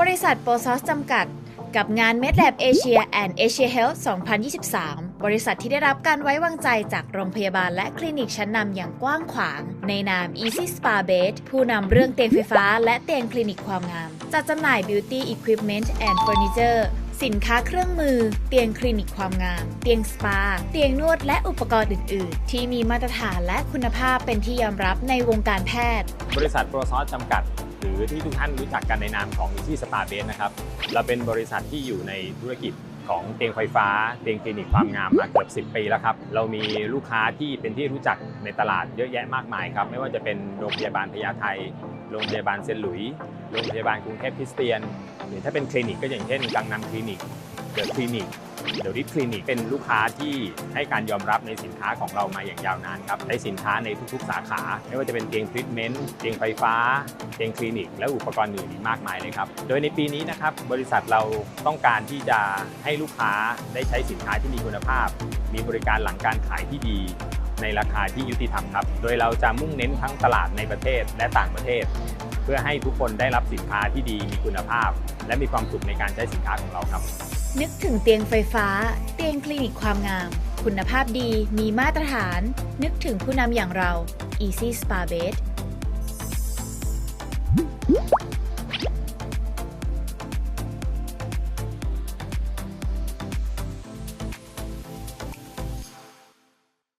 บริษัทโปรซอสจำกัด กับงาน MedLab Asia and Asia Health 2023 บริษัทที่ได้รับการไว้วางใจจากโรงพยาบาลและคลินิกชั้นนำอย่างกว้างขวาง ในนาม Easy Spa Bed ผู้นำเรื่องเตียงไฟฟ้าและเตียงคลินิกความงาม จัดจำหน่าย Beauty Equipment and Furniture สินค้าเครื่องมือ เตียงคลินิกความงาม เตียงสปา เตียงนวดและอุปกรณ์อื่น ๆ ที่มีมาตรฐานและคุณภาพเป็นที่ยอมรับในวงการแพทย์ บริษัทโปรซอสจำกัด หรือที่ทุกท่านรู้จักกันในนามของที่สตาร์เบสนะครับ เราเป็นบริษัทที่อยู่ในธุรกิจ ของเตียงไฟฟ้า เตียงคลินิกความงามมาเกือบ 10 ปีแล้วครับ เรามีลูกค้าที่เป็นที่รู้จักในตลาดเยอะแยะมากมายครับ ไม่ว่าจะเป็นโรงพยาบาลพญาไทโรงพยาบาลเซนหลุย โรงพยาบาลกรุงเทพคริสเตียน หรือถ้าเป็นคลินิกก็อย่างเช่นกังนำคลินิก เดอะคลินิก เดอะริทคลินิกเป็นลูกค้าที่ให้การยอมรับในสินค้าของเรามาอย่างยาวนานครับใช้สินค้าในทุกๆ สาขา ไม่ว่าจะเป็นเตียงทรีทเมนต์เตียงไฟฟ้าเตียงคลินิก และอุปกรณ์อื่นอีกมากมายเลยครับ โดยในปีนี้นะครับบริษัทเราต้องการที่จะให้ลูกค้าได้ใช้สินค้าที่มีคุณภาพ มีบริการหลังการขายที่ดีในราคาที่ยุติธรรมครับ โดยเราจะมุ่งเน้นทั้งตลาดในประเทศและต่างประเทศ เพื่อให้ทุกคนได้รับสินค้าที่ดีมีคุณภาพ และมีความสุขในการใช้สินค้าของเราครับ นึกถึงเตียงไฟฟ้า เตียงคลินิกความงาม คุณภาพดีมีมาตรฐาน นึกถึงผู้นำอย่างเรา Easy Spa Bed